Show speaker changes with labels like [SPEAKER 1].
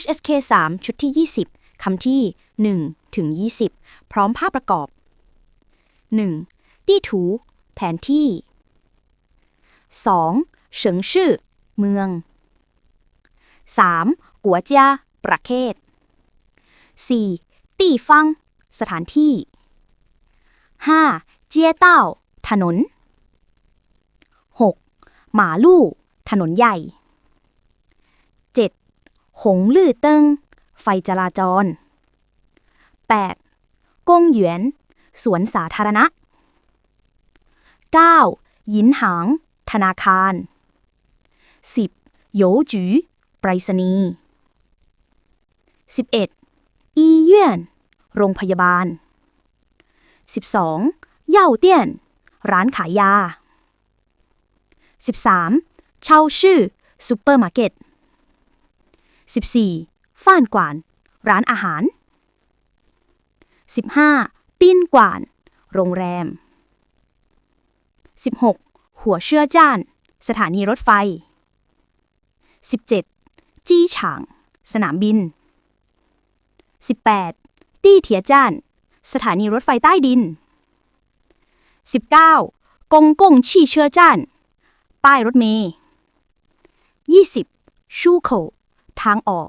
[SPEAKER 1] HSK 3 ชุดที่ 20 คำที่ 1 ถึง 20 พร้อมภาพประกอบ 1. 地图แผนที่ 2. เฉิงชื่อ เมือง 3. กัวเจาประเทศ 4. ตี้ฟัง สถานที่ 5. เจียเต้า ถนน 6. หมาลู่ ถนนใหญ่ หงลื่อเติงไฟจราจร 8. กงเหยวน สวนสาธารณะ 9. หยินหาง ธนาคาร 10. โยจือไปรษณีย์ 11. อีเยี่ยนโรงพยาบาล 12. เย่าเตี้ยน ร้านขายยา 13. เช่าชื่อซูเปอร์มาร์เก็ต 14. ฟ่านกวาน ร้านอาหาร 15. ปิ้นกวาน โรงแรม 16. หัวเชื่อจ้าน สถานีรถไฟ 17. จี้ฉาง สนามบิน 18. ตี้เถียจ้าน สถานีรถไฟใต้ดิน 19. กงกงชี่เชื่อจ้าน ป้ายรถเมย์ 20. ชู่โข ทางออก